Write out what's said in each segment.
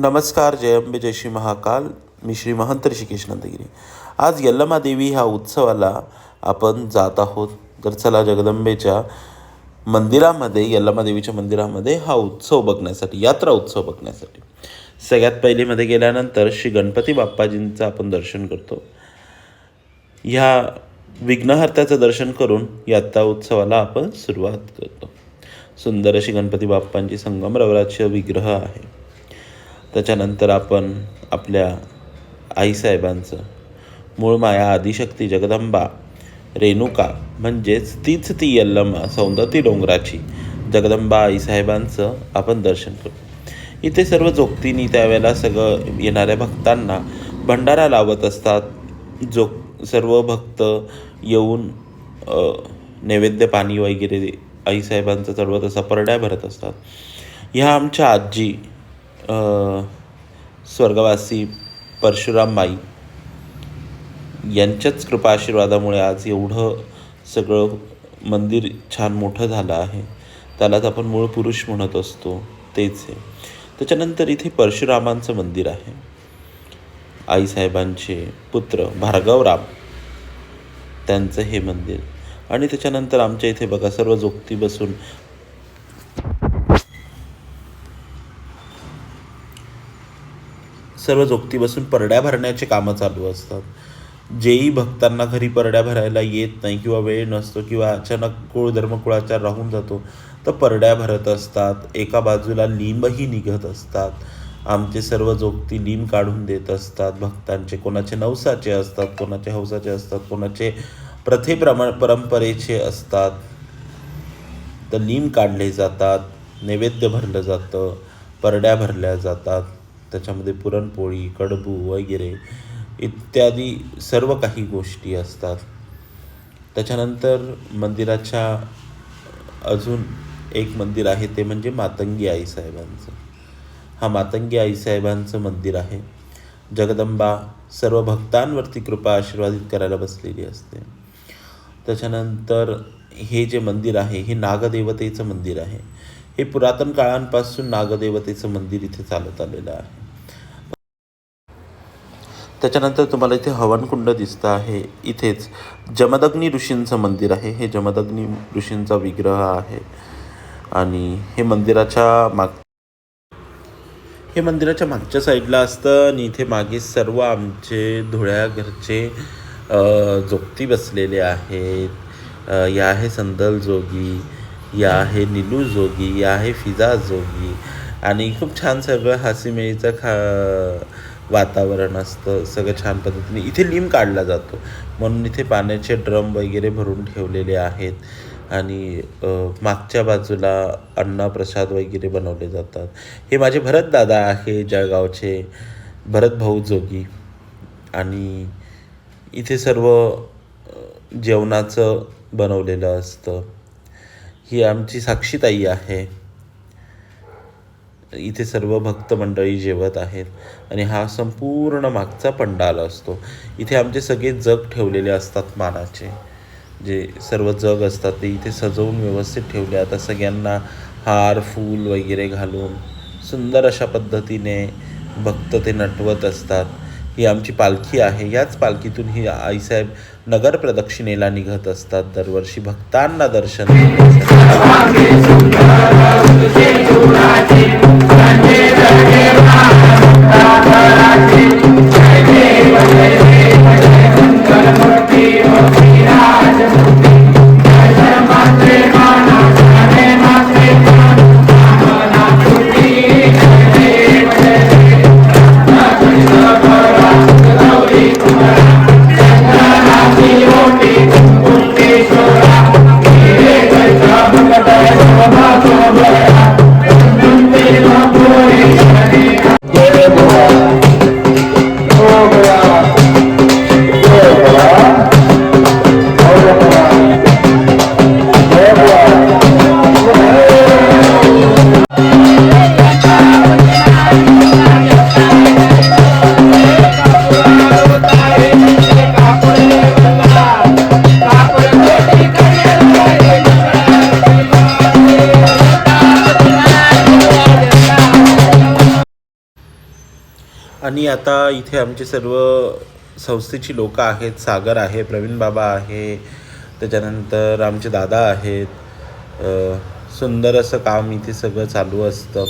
नमस्कार जय अंबे जय श्री महाकाल. मी श्री महंत ऋषिकेश नंदगिरी. आज यल्लमा देवी ह्या उत्सवाला आपण जात आहोत. तर चला जगदंबेच्या मंदिरामध्ये यल्लमा देवीच्या मंदिरामध्ये हा उत्सव बघण्यासाठी यात्रा उत्सव बघण्यासाठी. सगळ्यात पहिलीमध्ये गेल्यानंतर श्री गणपती बाप्पाजींचं आपण दर्शन करतो. ह्या विघ्नहर्त्याचं दर्शन करून यात्रा उत्सवाला आपण सुरुवात करतो. सुंदर अशी गणपती बाप्पांची संगमरवराचे विग्रह आहे. त्याच्यानंतर आपण आपल्या आईसाहेबांचं मूळ माया आदिशक्ती जगदंबा रेणुका म्हणजेच तीच ती यल्लमा सौंदती डोंगराची जगदंबा आईसाहेबांचं आपण दर्शन करू. इथे सर्व जोगतींनी त्यावेळेला सगळं येणाऱ्या भक्तांना भंडारा लावत असतात. जो सर्व भक्त येऊन नैवेद्य पाणी वगैरे आईसाहेबांचं सर्व तसा परड्या भरत असतात. ह्या आमच्या आजी स्वर्गवासी परशुराम माई यांच्याच कृपा आशीर्वादामुळे आज एवढं सगळं मंदिर छान मोठं झालं आहे. त्यालाच आपण मूळ पुरुष म्हणत असतो. तेच आहे. त्याच्यानंतर इथे परशुरामांचं मंदिर आहे. आईसाहेबांचे पुत्र भार्गवराम त्यांचं हे मंदिर. आणि त्याच्यानंतर आमच्या इथे बघा सर्व जोगती बसून सर्व जोगती बसून परड्या भरण्याचे कामं चालू असतात. जेही भक्तांना घरी परड्या भरायला येत नाही किंवा वेळ नसतो किंवा अचानक कुळ धर्मकुळाचार राहून जातो तर परड्या भरत असतात. एका बाजूला लिंबही निघत असतात. आमचे सर्व जोगती लिंब काढून देत असतात भक्तांचे. कोणाचे नवसाचे असतात कोणाचे हौसाचे असतात कोणाचे प्रथेप्रमा परंपरेचे असतात. तर लिंब काढले जातात नैवेद्य भरलं जातं परड्या भरल्या जातात. त्याच्यामध्ये पुरणपोळी कडबू वगैरे इत्यादी सर्व काही गोष्टी असतात. त्याच्यानंतर मंदिराच्या अजून एक मंदिर आहे ते म्हणजे मातंगी आईसाहेबांचं हा मातंगी आईसाहेबांचं मंदिर आहे. जगदंबा सर्व भक्तांवरती कृपा आशीर्वादित करायला बसलेली असते. त्याच्यानंतर हे जे मंदिर आहे हे नागदेवतेचं मंदिर आहे. हे पुरातन काळांपासून नागदेवतेचं मंदिर इथे चालत आलेलं आहे. त्याच्यानंतर तुम्हाला इथे हवनकुंड दिसतं आहे. इथेच जमदग्नी ऋषींचं मंदिर आहे. हे जमदग्नी ऋषींचा विग्रह आहे. आणि हे मंदिराच्या माग हे मंदिराच्या मागच्या साईडला असतं आणि इथे मागे सर्व आमचे धुळ्या घरचे जोगती बसलेले आहेत. या आहे संदल जोगी या आहे निलू जोगी या आहे फिजा जोगी. आणि खूप छान सगळं हसीमेळीचं खा वातावरण असतं सगळं छान पद्धतीने. इथे लिंब काढला जातो. म्हणून इथे पाण्याचे ड्रम वगैरे भरून ठेवलेले आहेत. आणि मागच्या बाजूला अन्नप्रसाद वगैरे बनवले जातात. हे माझे भरतदादा आहे जळगावचे भरत भाऊ जोगी. आणि इथे सर्व जेवणाचं बनवलेलं असतं. ही आमची साक्षीताई आहे. इथे सर्व भक्त मंडळी जेवत आहेत आणि हा संपूर्ण मागचा पंडाल असतो. इथे आमचे सगळे जग ठेवलेले असतात मानाचे. जे सर्व जग असतात ते इथे सजवून व्यवस्थित ठेवले. आता सगळ्यांना हार फूल वगैरे घालून सुंदर अशा पद्धतीने भक्त ते नटवत असतात. ही आमची पालखी आहे. याच पालखीतून ही आईसाहेब नगर प्रदक्षिणेला निघत असतात. दरवर्षी भक्तांना दर्शन देण्यासाठी. आणि आता इथे आमचे सर्व संस्थेची लोकं आहेत सागर आहे प्रवीण बाबा आहे त्याच्यानंतर आमचे दादा आहेत. सुंदर असं काम इथे सगळं चालू असतं.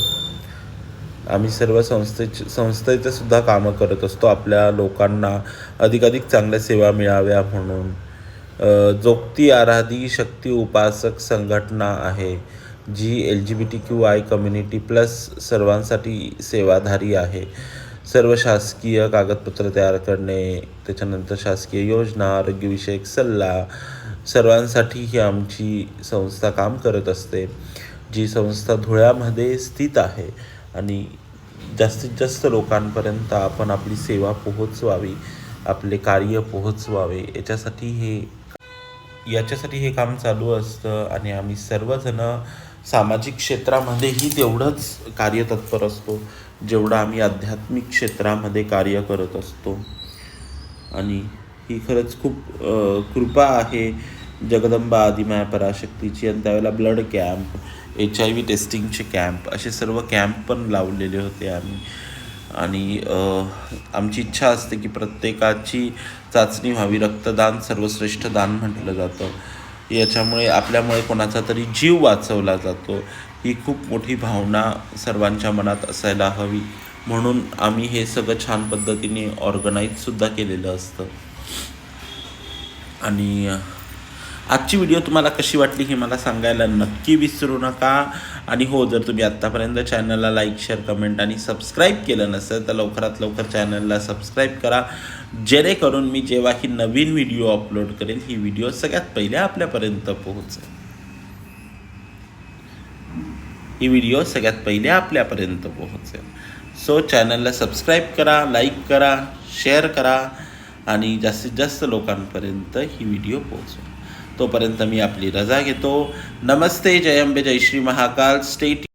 आम्ही सर्व संस्थेची संस्थेचं सुद्धा कामं करत असतो. आपल्या लोकांना अधिकाधिक चांगल्या सेवा मिळाव्या म्हणून. जोगती आराधी शक्ती उपासक संघटना आहे जी L G B T Q I community plus सर्वांसाठी सेवाधारी आहे. सर्व शासकीय कागदपत्र तयार करणे त्याच्यानंतर शासकीय योजना आरोग्यविषयक सल्ला सर्वांसाठी ही आमची संस्था काम करत असते. जी संस्था धुळ्यामध्ये स्थित आहे आणि जास्तीत जास्त लोकांपर्यंत आपण आपली सेवा पोहोचवावी आपले कार्य पोहोचवावे याच्यासाठी हे याच्यासाठी हे काम चालू असतं आणि आम्ही सर्वजण सामाजिक क्षेत्रामध्येही तेवढंच कार्यतत्पर असतो. जेवढं आम्ही आध्यात्मिक क्षेत्रामध्ये कार्य करत असतो. आणि ही खरंच खूप कृपा आहे जगदंबा आदिमाया पराशक्तीची आणि त्यावेळेला blood camp H I V टेस्टिंगचे camp असे सर्व कॅम्प पण लावलेले होते आम्ही. आणि आमची इच्छा असते की प्रत्येकाची चाचणी व्हावी. रक्तदान सर्वश्रेष्ठ दान म्हटलं जातं. याच्यामुळे आपल्यामुळे कोणाचा तरी जीव वाचवला जातो. ही खूप मोठी भावना सर्वांच्या मनात असायला हवी. म्हणून आम्ही हे सगळं छान पद्धतीने ऑर्गनाईजसुद्धा केलेलं असतं. आणि आजची व्हिडिओ तुम्हाला कशी वाटली हे मला सांगायला नक्की विसरू नका. आणि हो जर तुम्ही आत्तापर्यंत चॅनलला लाईक शेअर कमेंट आणि सबस्क्राईब केलं नसेल तर लवकरात लवकर चॅनलला सबस्क्राईब करा. जेणेकरून मी जेव्हा ही नवीन व्हिडिओ अपलोड करेन ही व्हिडिओ सगळ्यात पहिले आपल्यापर्यंत पोहोचेल. ही व्हिडिओ सगळ्यात पहिले आपल्यापर्यंत पोहोचेल. सो चॅनलला सबस्क्राईब करा लाईक करा शेअर करा आणि जास्तीत जास्त लोकांपर्यंत ही व्हिडिओ पोहोचवा तोपर्यंत मी आपली रजा घेतो. नमस्ते जय अंबे जय श्री महाकाल. स्टेट